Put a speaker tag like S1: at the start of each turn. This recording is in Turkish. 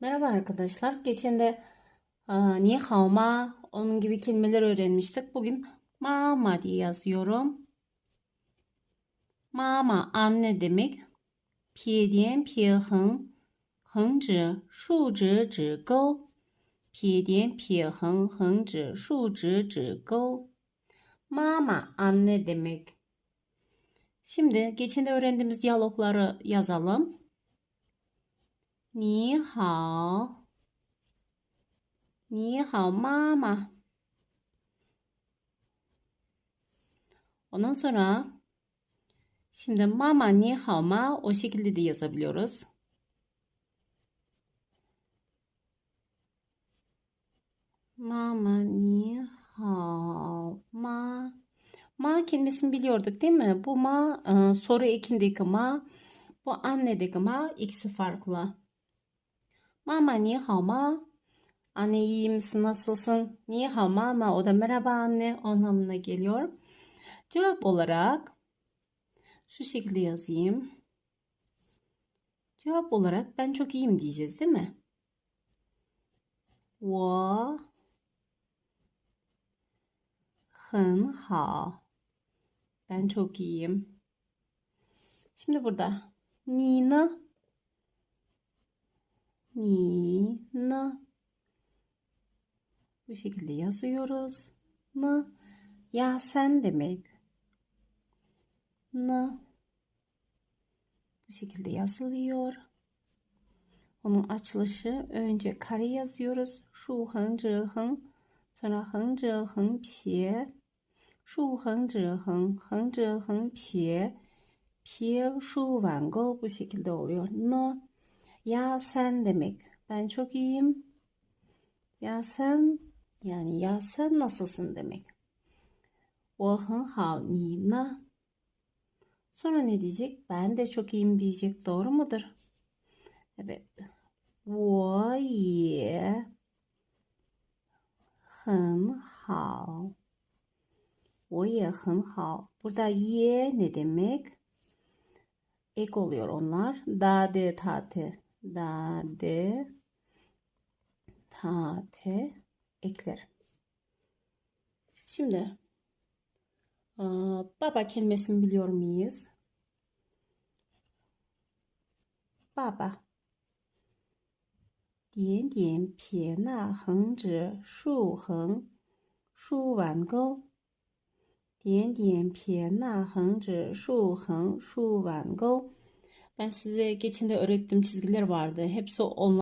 S1: Merhaba arkadaşlar. Geçen de ni hao ma onun gibi kelimeler öğrenmiştik. Bugün mama diye yazıyorum. Mama anne demek. Pie dian pie heng heng zhi shu zhi zhi gou. Pie dian pie heng heng zhi shu zhi zhi gou. Mama anne demek. Şimdi geçen de öğrendiğimiz diyalogları yazalım. Ni hao. Ni hao mama. Ondan sonra şimdi mama ni hao ma o şekilde de yazabiliyoruz. Mama ni hao ma. Ma kelimesini biliyorduk değil mi? Bu ma e, soru ekindeki ma. Bu annedeki ma ikisi farklı. Mama ni hao ma. Anne iyi misin nasılsın? Ni hao mama o da merhaba anne anlamına geliyor. Cevap olarak şu şekilde yazayım. Cevap olarak ben çok iyiyim diyeceğiz değil mi? 我很好. Ben çok iyiyim. Şimdi burada ni ne? Ni ne? Bu şekilde yazıyoruz. Ne? Ya sen demek. Ne? Bu şekilde yazılıyor. Onun açılışı önce kare yazıyoruz. Şu heng zhi heng. Sonra heng zhi heng pie. Şu heng zhi heng. Heng zhi heng pie. Pie şu van bu şekilde oluyor. Ne? Ya sen demek. Ben çok iyiyim. Ya sen yani ya sen nasılsın demek. 我很好，你呢? Sonra ne diyecek? Ben de çok iyiyim diyecek. Doğru mudur? Evet. 我也很好。我也很好. Burada ye ne demek? Ek oluyor onlar. Da de ta te. da, de, ta, te eklerim. Şimdi baba kelimesini biliyor muyuz? Baba. Diyan diyan pie na heng zhi shu heng shu wan gou. Diyan diyan pie na heng zhi shu heng shu wan gou. Ben size geçen de öğrettiğim çizgiler vardı. Hepsi online.